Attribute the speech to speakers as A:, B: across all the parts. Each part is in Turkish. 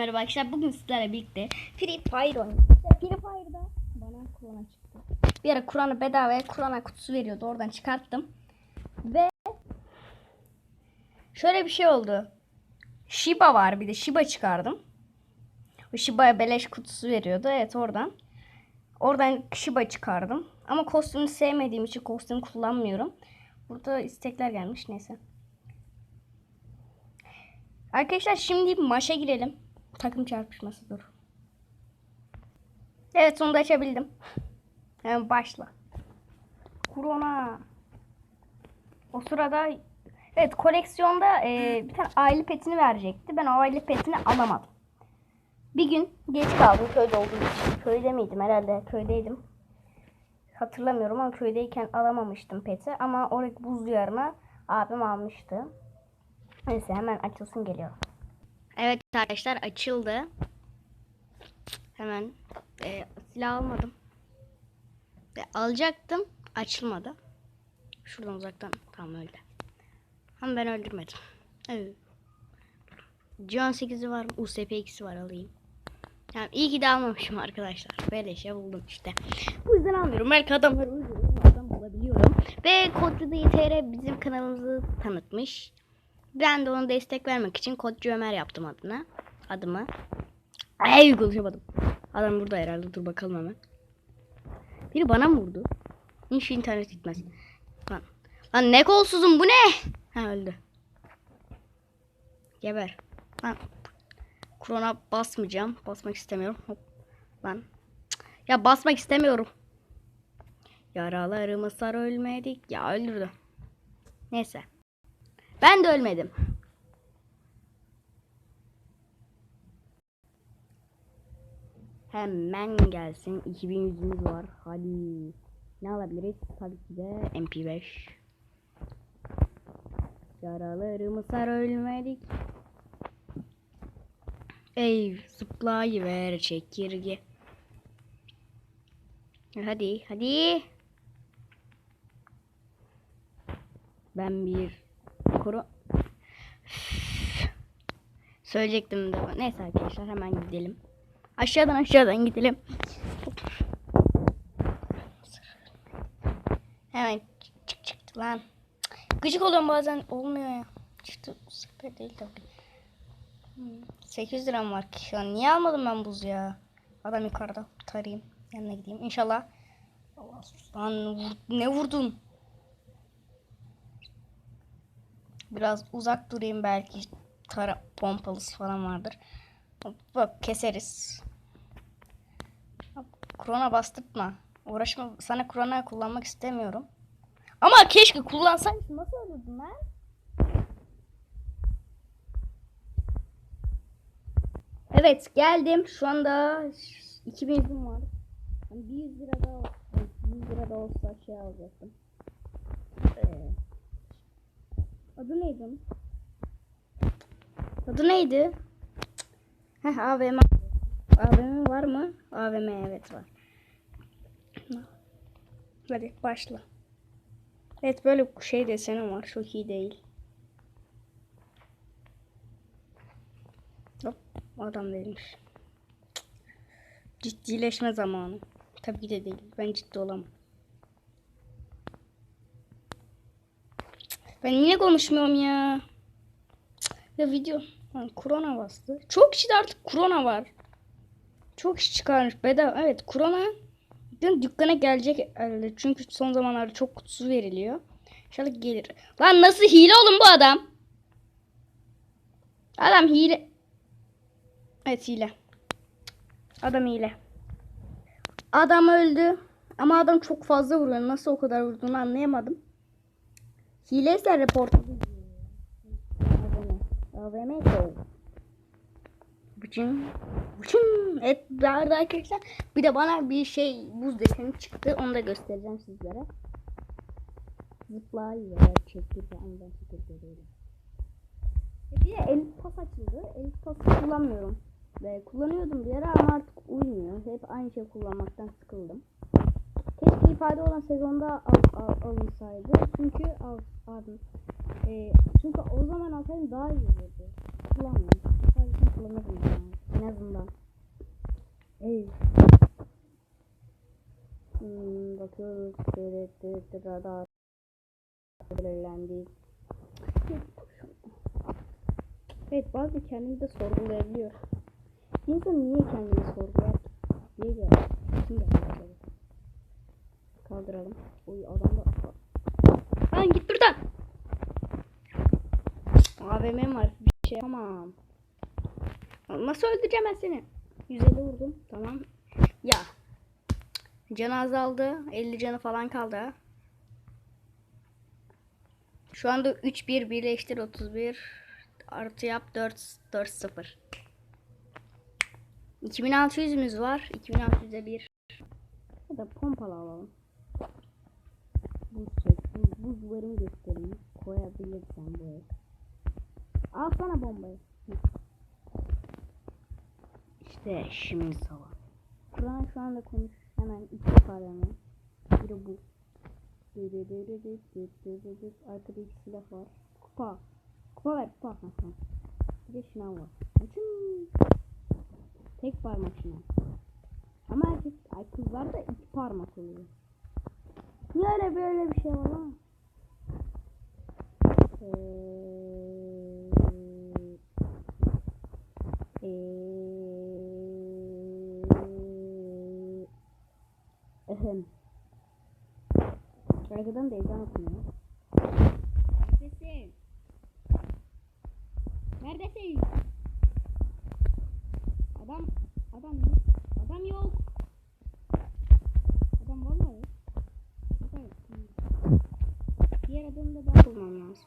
A: Merhaba arkadaşlar bugün sizlerle birlikte Free Fire oynuyoruz. Free Fire'da bana Kur'an'a çıktı. Bir ara Kur'an'ı bedavaya Kur'an'a kutusu veriyordu. Oradan çıkarttım. Ve şöyle bir şey oldu. Shiba var bir de Shiba çıkardım. O Shiba'ya beleş kutusu veriyordu. Evet oradan. Oradan Shiba çıkardım. Ama kostümü sevmediğim için kostüm kullanmıyorum. Burada istekler gelmiş neyse. Arkadaşlar şimdi maça girelim. Takım çarpışması dur. Evet sonunda açabildim. Hemen başla. Korona. O sırada evet koleksiyonda e, bir tane aile petini verecekti. Ben o aile petini alamadım. Bir gün geç kaldım köyde olduğum için. Köyde miydim herhalde köydeydim. Hatırlamıyorum ama köydeyken alamamıştım peti. Ama oradaki buz diyarına abim almıştı. Neyse hemen açılsın geliyor. Evet arkadaşlar açıldı. Hemen e, silah almadım. E, alacaktım açılmadı. Şuradan uzaktan tam öldü. Ama ben öldürmedim. Evet. Can 8'i var, USP 2'si var alayım. Yani iyi ki de almamışım arkadaşlar. Beleşe buldum işte. Bu yüzden almıyorum. Belki adamları uyduruyorum. Adam bulabiliyorum. Ve Kodcu DTR bizim kanalımızı tanıtmış. Ben de ona destek vermek için Kodcu Ömer yaptım adına. Adımı. Ay konuşamadım. Adam burada herhalde. Dur bakalım hemen. Biri bana mı vurdu? Hiç internet gitmez. Lan, lan ne kolsuzum bu ne? Ha öldü. Geber. Lan. Krona basmayacağım. Basmak istemiyorum. Hop. Lan. Ya basmak istemiyorum. Yaralarımı sar ölmedik. Ya öldürdü. Neyse. Ben de ölmedim. Hemen gelsin. 2100'ümüz var. Hadi. Ne alabiliriz? Tabii ki de MP5. Yaralarımı sar ölmedik. Ey zıplayıver çekirge. Hadi hadi. Ben bir koru... Söyleyecektim de. Neyse arkadaşlar hemen gidelim. Aşağıdan aşağıdan gidelim. Hemen çık çıktı lan. Gıcık oluyorum bazen olmuyor ya. Çıktı süper değil tabii. Hmm, 800 liram var ki şu an. Niye almadım ben buz ya? Adam yukarıda. Tarayayım. Yanına gideyim. İnşallah. Allah lan ne vurdun? Biraz uzak durayım belki tara pompalısı falan vardır. Bak keseriz. Krona bastırtma. Uğraşma. Sana krona kullanmak istemiyorum. Ama keşke kullansaydım. Nasıl ölürdün lan? Evet geldim. Şu anda 2000 yüzüm var. Yani 100 lira olsa, 100 lira da olsa şey alacaktım. Ee, adı neydi? Adı neydi? Heh AVM. AVM var mı? AVM evet var. Hadi başla. Evet böyle bir şey deseni var. Çok iyi değil. Hop adam değilmiş. Ciddileşme zamanı. Tabii ki de değil. Ben ciddi olamam. Ben niye konuşmuyorum ya? Ya video. Lan korona bastı. Çok kişide artık korona var. Çok iş çıkarmış. Bedava. Evet korona dükkana gelecek herhalde. Çünkü son zamanlarda çok kutusu veriliyor. İnşallah gelir. Lan nasıl hile oğlum bu adam? Adam hile. Evet hile. Adam hile. Adam öldü. Ama adam çok fazla vuruyor. Nasıl o kadar vurduğunu anlayamadım. Hileyse report AVM go. Bıçın. Bıçın. Evet arada arkadaşlar bir de bana bir şey buz deseni çıktı. Onu da göstereceğim sizlere. Zıplayı ya çekirge ondan çekirge değil. E, Bir de elit pas açıldı. Elit pası kullanmıyorum. Ve kullanıyordum bir ara ama artık uymuyor. Hep aynı şey kullanmaktan sıkıldım. Keşke ifade olan sezonda al, al, alınsaydı. Çünkü al, aldım. E, çünkü o zaman alsaydım daha iyi olurdu. Kullanmıyorum. Sadece kullanırım yani. Ey. Hmm, bakıyoruz. Evet, radar. Belirlendi. Evet bazı kendini de sorgulayabiliyor. İnsan niye kendini sorgular? Niye geldi? Kim? Kaldıralım. Oy adam da... Lan git buradan. AVM var. Bir şey yapamam. Nasıl öldüreceğim ben seni? 150 vurdum. Tamam. Ya. Canı azaldı. 50 canı falan kaldı. Şu anda 3-1 birleştir 31 artı yap 4 4 0. 2600'ümüz var. 2600'e bir. Ya da pompalı alalım buz çek. Şey, buz, buzlarımı göstereyim. Koyabilirsen buraya. Al sana bombayı. İşte şimdi sabah. Kur'an şu anda konuş. Hemen iki paramı. Biri bu. Arkada iki silah var. Kupa. Kupa ver kupa. Bir de şınav var. Tek parmak şınav. Ama erkek, kızlarda iki parmak oluyor. Niye öyle böyle bir şey var lan? Eee, ehem. Arkadan da ezan okunuyor. Neredesin? Neredesin? Adam, adam. Adam yok. Adam vallahi Diğer adamı da ben bulmam lazım.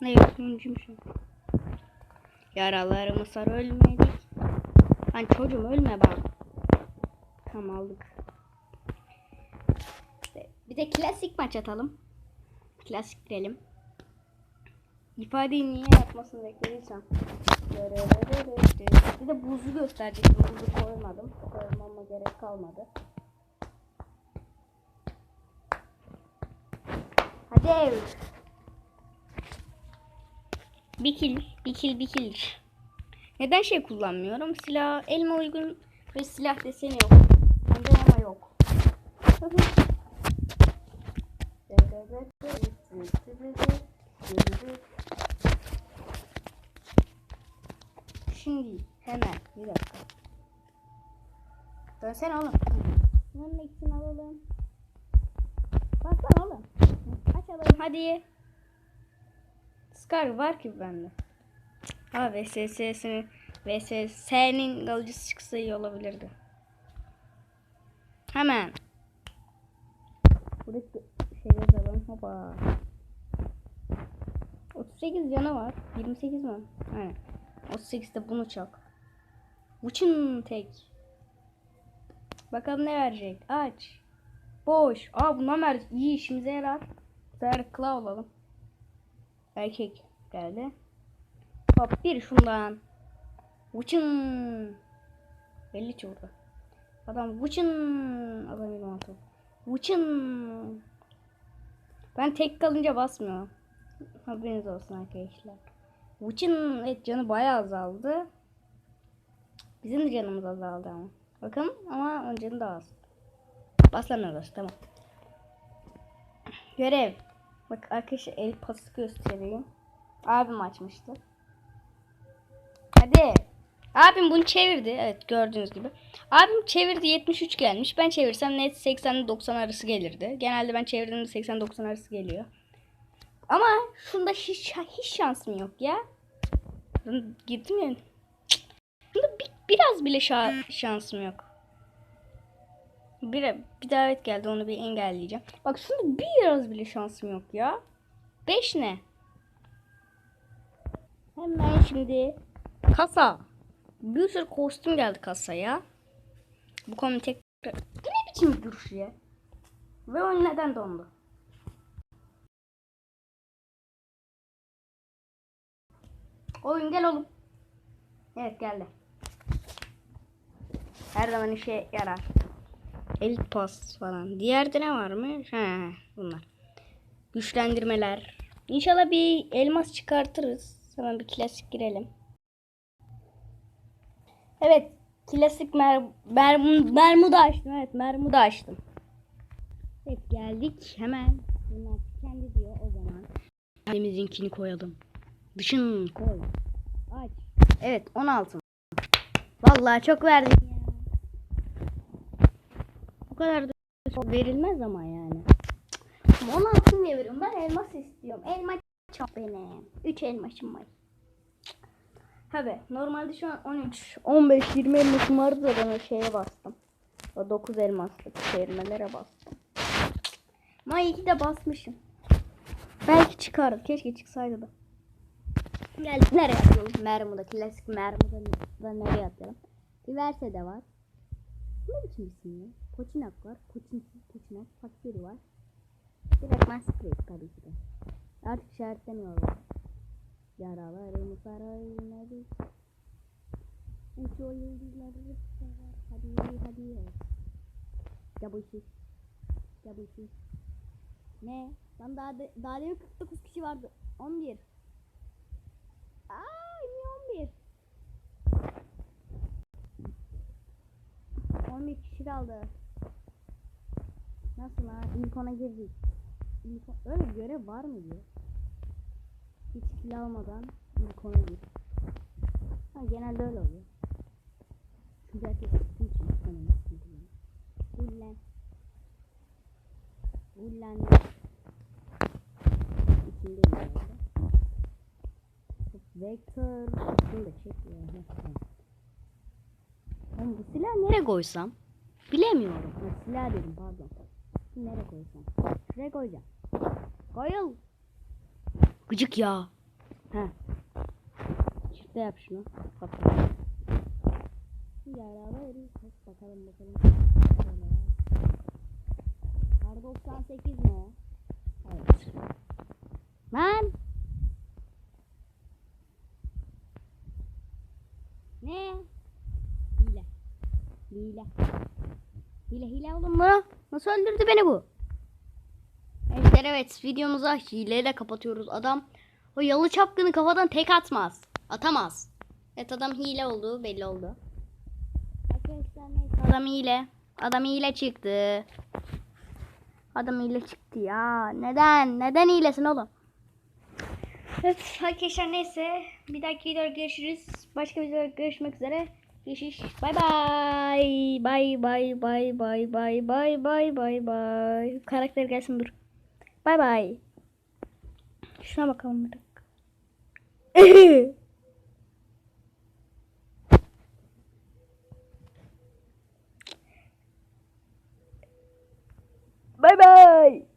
A: Ne yoruncum şu. Yaralarımı sar ölmedik. Lan çocuğum ölme bak. Tamam aldık. İşte bir de klasik maç atalım. Klasik girelim. İfadeyi niye yapmasını beklediysem. Bir de buzu gösterecektim. Buzu koymadım. Koymama gerek kalmadı. Hadi ev. Bir kill, bir kill, bir kill. Neden şey kullanmıyorum? Silah, elime uygun ve silah deseni yok. Bende ama yok. Şimdi hemen bir dakika. Dönsene oğlum. İkisini alalım. Baksana oğlum. Açalım hadi. Scar var ki bende. Ha VSS'sinin VSS'nin alıcısı çıksa iyi olabilirdi. Hemen. Buradaki şey yazalım. Hopa. 38 canı var. 28 mi? Aynen. 38 de bunu çak. Uçun tek. Bakalım ne verecek. Aç. Boş. Aa bundan ver. İyi işimize yarar. Ver kla olalım. Erkek geldi. Hop bir şundan. Uçun. Belli çorba. Adam uçun. Adam 26. Uçun. Ben tek kalınca basmıyor. Haberiniz olsun arkadaşlar. Uçun evet canı bayağı azaldı. Bizim de canımız azaldı ama. Bakın ama onun canı da az. Baslamıyoruz tamam. Görev. Bak arkadaşlar el pası göstereyim. Abim açmıştı. Hadi. Abim bunu çevirdi. Evet gördüğünüz gibi. Abim çevirdi 73 gelmiş. Ben çevirsem net 80 90 arası gelirdi. Genelde ben çevirdiğimde 80 90 arası geliyor. Ama şunda hiç hiç şansım yok ya. Gittim ya. Bunda bir, biraz bile şa- şansım yok. Bir, bir davet geldi onu bir engelleyeceğim. Bak şunda biraz bile şansım yok ya. 5 ne? Hemen şimdi kasa. Bir sürü kostüm geldi kasaya. Bu konu tekrar... Bu ne biçim bir duruş ya? Ve oyun neden dondu? Oyun gel oğlum. Evet geldi. Her zaman işe yarar. Elit pas falan. Diğerde ne var mı? He, bunlar. Güçlendirmeler. İnşallah bir elmas çıkartırız. Hemen bir klasik girelim. Evet. klasik mer Berm- Bermuda açtım. Evet Bermuda açtım. Evet geldik hemen. Bunlar kendi diyor o zaman. Kendimizinkini koyalım. Dışın koy. Aç. Evet 16. Vallahi çok verdik kadar da verilmez ama yani. Cık. 16 niye veriyorum? Ben elmas istiyorum. Elma çok benim. 3 elmaşım var. Tabi normalde şu an 13, 15, 20 elmasım vardı da ben o şeye bastım. O 9 elmaslık çevirmelere bastım. Ama iyi ki de basmışım. Belki çıkardı. Keşke çıksaydı da. Geldik nereye atıyoruz? Mermuda. Klasik Mermuda da nereye atalım? Diverse de var. Ne biçim isim ya? Poçinak var. Poçinsiz Poçinak. Fakiri var. Direktman Spray tabii ki de. Artık işaretlemiyorlar. Yaralarım sarayına bir Uç o yıldızları sever Hadi hadi Ya bu işi Ne? Lan daha, de, daha demin 49 kişi vardı 11 Aa niye 11 11 kişi kaldı Nasıl ha? İlk ona girdik İlk on- Öyle görev var mı diyor hiç kill almadan ilk ona gir. Ha, genelde öyle oluyor. Çünkü herkes gittiği için önemli sıkıntılı. Ullen. Ullen. İçindeyim herhalde. Vektör. Şunu da çekiyor. Ben bu silahı nereye koysam? Bilemiyorum. Ha, silah dedim pardon. Nereye koysam? Şuraya koyacağım. Koyul. Gıcık ya. He. Çifte yap şunu. Bakalım. Bak bakalım bakalım. Ya. Kar 98 mi o? Evet. Lan. Ne? Hile. Hile. Hile hile oğlum bu. Nasıl öldürdü beni bu? Evet, evet videomuzu hileyle kapatıyoruz. Adam o yalı çapkını kafadan tek atmaz. Atamaz. Evet adam hile olduğu belli oldu. Adam hile. Adam hile çıktı. Adam hile çıktı ya. Neden? Neden hilesin oğlum? Evet arkadaşlar neyse. Bir dahaki videoda görüşürüz. Başka videoda görüşmek üzere. Şiş. Bay bay. Bay bay bay bay bay bay bay bay bay. Karakter gelsin dur. Bay bay. Şuna bakalım bir dakika. bay bay.